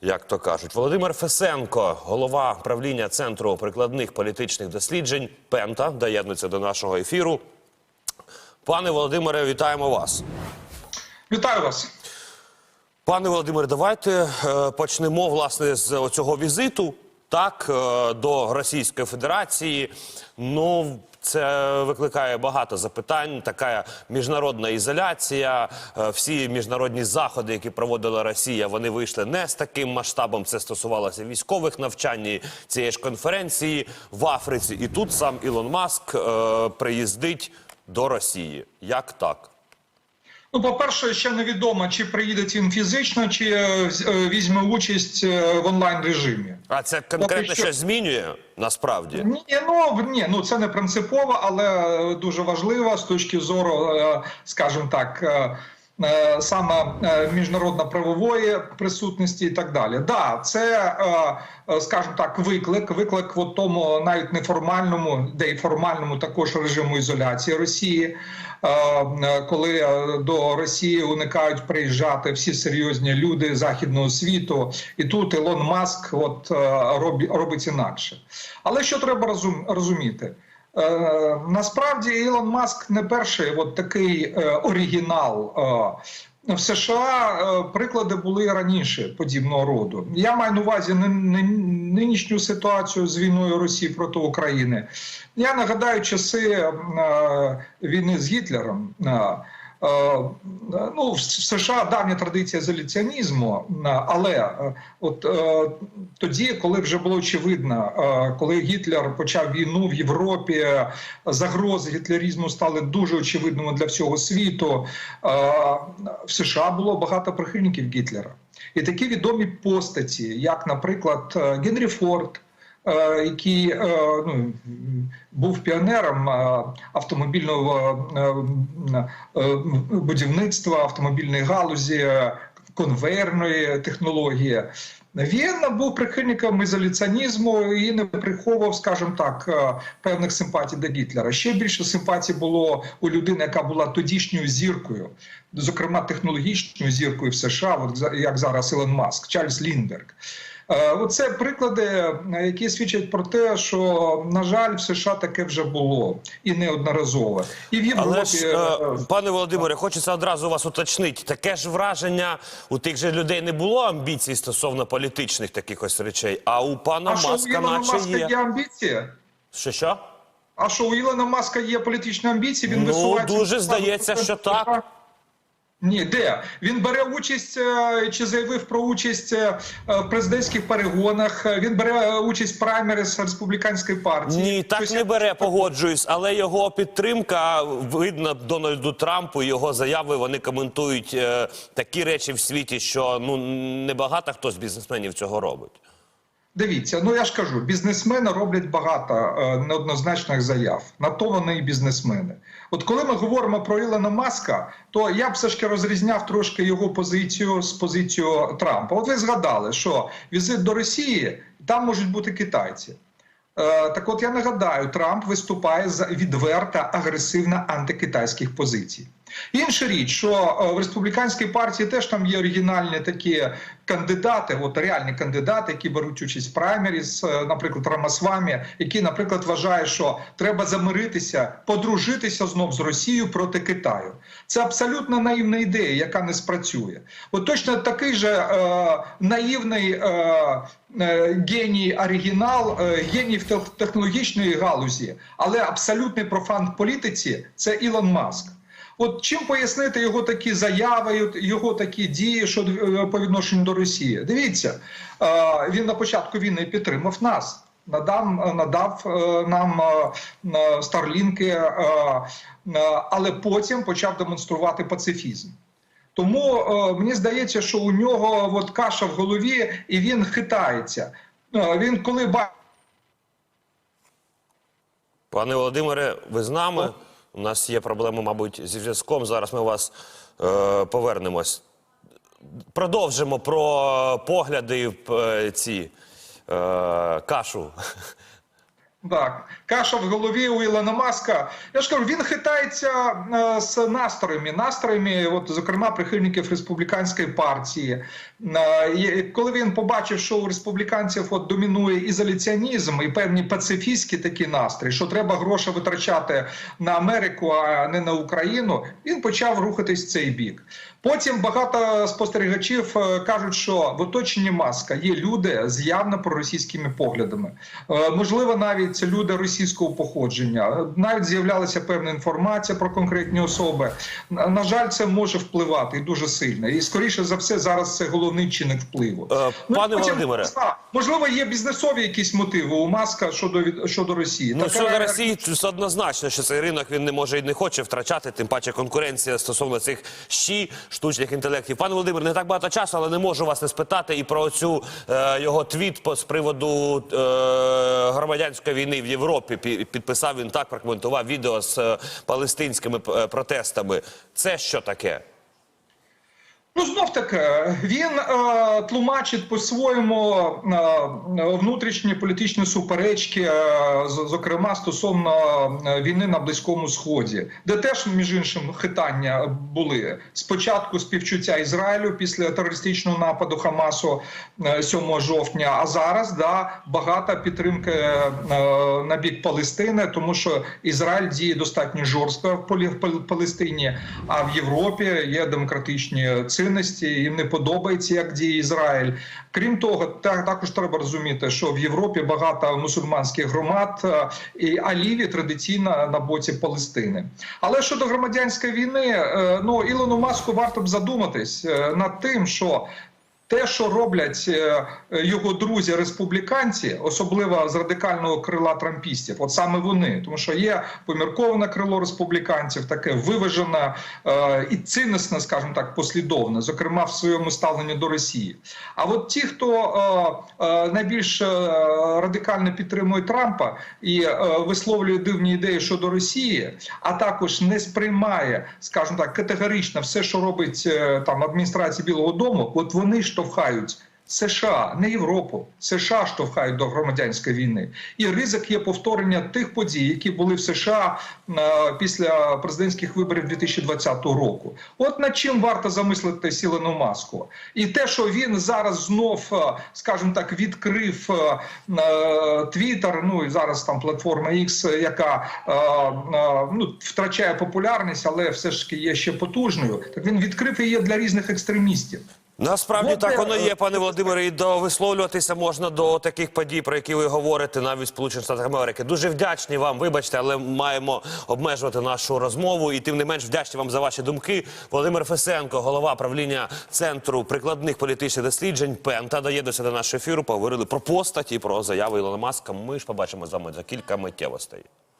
як то кажуть. Володимир Фесенко, голова правління центру прикладних політичних досліджень Пента, доєднується до нашого ефіру. Пане Володимире, вітаємо вас. Вітаю вас. Пане Володимире, давайте е, почнемо власне з цього візиту. Так, е, до Російської Федерації. Ну, це викликає багато запитань. Така міжнародна ізоляція. Е, Всі міжнародні заходи, які проводила Росія, вони вийшли не з таким масштабом. Це стосувалося військових навчань цієї ж конференції в Африці. І тут сам Ілон Маск е, приїздить до Росії. Як так? Ну, по-перше, ще невідомо, чи приїде він фізично, чи е, е, візьме участь е, в онлайн режимі. А це конкретно що- щось змінює насправді? Ні, ну ні, ну це не принципово, але дуже важливо з точки зору, скажімо так. Е, Саме е, міжнародно-правової присутності і так далі. Да, це, е, скажімо так, виклик, виклик в тому навіть неформальному, де й формальному також режиму ізоляції Росії, коли до Росії уникають приїжджати всі серйозні люди західного світу, і тут Ілон Маск от робить інакше. Але що треба розум, розуміти? Е, насправді Ілон Маск не перший от такий е, оригінал. Е, в США приклади були раніше подібного роду. Я маю на увазі нинішню ситуацію з війною Росії проти України. Я нагадаю часи війни з Гітлером. Е, Е, Ну, в США давня традиція ізоляціонізму, е, але от тоді, коли вже було очевидно, коли Гітлер почав війну в Європі, загрози гітлерізму стали дуже очевидними для всього світу. В США було багато прихильників Гітлера, і такі відомі постаті, як, наприклад, Генрі Форд. Е, Який е, ну, був піонером е, автомобільного будівництва, автомобільної галузі, конвейерної технології. Він був прихильником ізоляціонізму і не приховував, скажімо так, певних симпатій до Гітлера. Ще більше симпатій було у людини, яка була тодішньою зіркою, зокрема технологічною зіркою в США, як зараз Ілон Маск, Чарльз Ліндберг. Е, Оце приклади, е, які свідчать про те, що на жаль, в США таке вже було і неодноразово. І в Європі Але ж, е, пане Володимире, хочеться одразу вас уточнити. Таке ж враження у тих же людей не було амбіцій стосовно політичних таких ось речей, а у пана а що у Маска Ілона наче Маска є. є амбіції? Що що? А що у Ілона Маска є політичні амбіції? Він Ну, висувається дуже здається, що так. Ні, де він бере участь е, чи заявив про участь е, в президентських перегонах. Е, Він бере е, участь в праймерис республіканської партії. Ні, так Щось не бере, погоджуюсь. Але його підтримка видно Дональду Трампу. Його заяви вони коментують е, такі речі в світі, що ну небагато хто з бізнесменів цього робить. Дивіться, ну я ж кажу, бізнесмени роблять багато е, неоднозначних заяв. На то вони і бізнесмени. От коли ми говоримо про Ілона Маска, то я б все ж таки розрізняв трошки його позицію з позицією Трампа. От ви згадали, що візит до Росії там можуть бути китайці. Е, Так от я нагадаю, Трамп виступає за відверто агресивно антикитайських позицій. Інша річ, що е, в республіканській партії теж там є оригінальні такі кандидати, от реальні кандидати, які беруть участь в праймеріс, е, наприклад, Рамасвамі, який, наприклад, вважає, що треба замиритися, подружитися знов з Росією проти Китаю. Це абсолютно наївна ідея, яка не спрацює. От точно такий же е, наївний е, е, геній оригінал, геній в технологічної галузі, але абсолютний профан в політиці це Ілон Маск. От чим пояснити його такі заяви, його такі дії щодо е, по відношенню до Росії? Дивіться, е, він на початку війни підтримав нас. Надав, надав е, нам старлінки, але потім почав демонструвати пацифізм. Тому мені здається, що у нього от каша в голові, і він хитається. Він коли бачить. Пане Володимире, ви з нами? У нас є проблема, мабуть, зі зв'язком. Зараз ми вас е, повернемось. Продовжимо про погляди е, ці е, кашу. Так, каша в голові у Ілона Маска. Я ж кажу, він хитається е, з настроями, настроями, от, зокрема, прихильників республіканської партії. Е, і коли він побачив, що у республіканців от, домінує ізоляціонізм і певні пацифістські такі настрої, що треба гроші витрачати на Америку, а не на Україну, він почав рухатись в цей бік. Потім багато спостерігачів е, кажуть, що в оточенні маска є люди з явно проросійськими поглядами. Е, Можливо, навіть це люди російського походження. Навіть з'являлася певна інформація про конкретні особи. На жаль, це може впливати і дуже сильно. І скоріше за все, зараз це головний чинник впливу. Е, Ну, пане потім, Володимире. можливо, є бізнесові якісь мотиви у маска щодо від- щодо Росії. Ну, щодо Росії це однозначно, що цей ринок він не може і не хоче втрачати, тим паче конкуренція стосовно цих щі штучних інтелектів. Пане Володимир, не так багато часу, але не можу вас не спитати і про цю е, його твіт з приводу е, громадянської війни в Європі. Пі- Підписав він так, прокоментував відео з е, палестинськими е, протестами. Це що таке? Ну, знов таки, він е, тлумачить по-своєму е, внутрішні політичні суперечки, е, зокрема стосовно е, війни на Близькому Сході, де теж, між іншим, хитання були спочатку співчуття Ізраїлю після терористичного нападу Хамасу е, 7 жовтня. А зараз да багата підтримка е, на бік Палестини, тому що Ізраїль діє достатньо жорстко в Палестині, а в Європі є демократичні цінності. Їм не подобається, як діє Ізраїль. Крім того, та- також треба розуміти, що в Європі багато мусульманських громад, е, і аліві ліві традиційно на боці Палестини. Але щодо громадянської війни, е, ну Ілону Маску варто б задуматись е, над тим, що те, що роблять е, його друзі республіканці, особливо з радикального крила трампістів, от саме вони, тому що є помірковане крило республіканців, таке виважене е, і цінностне, скажімо так, послідовне, зокрема в своєму ставленні до Росії. А от ті, хто е, найбільш радикально підтримує Трампа і висловлює дивні ідеї щодо Росії, а також не сприймає, скажімо так, категорично все, що робить там адміністрація Білого Дому, от вони штовхають. США, не Європу, США штовхають до громадянської війни, і ризик є повторення тих подій, які були в США е, після президентських виборів 2020 року. От над чим варто замислити Сілену маску, і те, що він зараз знов, е, скажімо так, відкрив Твіттер, ну і зараз там платформа X, яка е, е, ну, втрачає популярність, але все ж таки є ще потужною. Так він відкрив її для різних екстремістів. Насправді так воно є, пане Володимире, і до висловлюватися можна до таких подій, про які ви говорите, навіть в Сполучених Штатах Америки. Дуже вдячні вам, вибачте, але маємо обмежувати нашу розмову. І тим не менш вдячні вам за ваші думки. Володимир Фесенко, голова правління центру прикладних політичних досліджень Пента, доєднується до нашого ефіру. Поговорили про постаті, про заяви Ілона Маска. Ми ж побачимо з вами за кілька миттєвостей.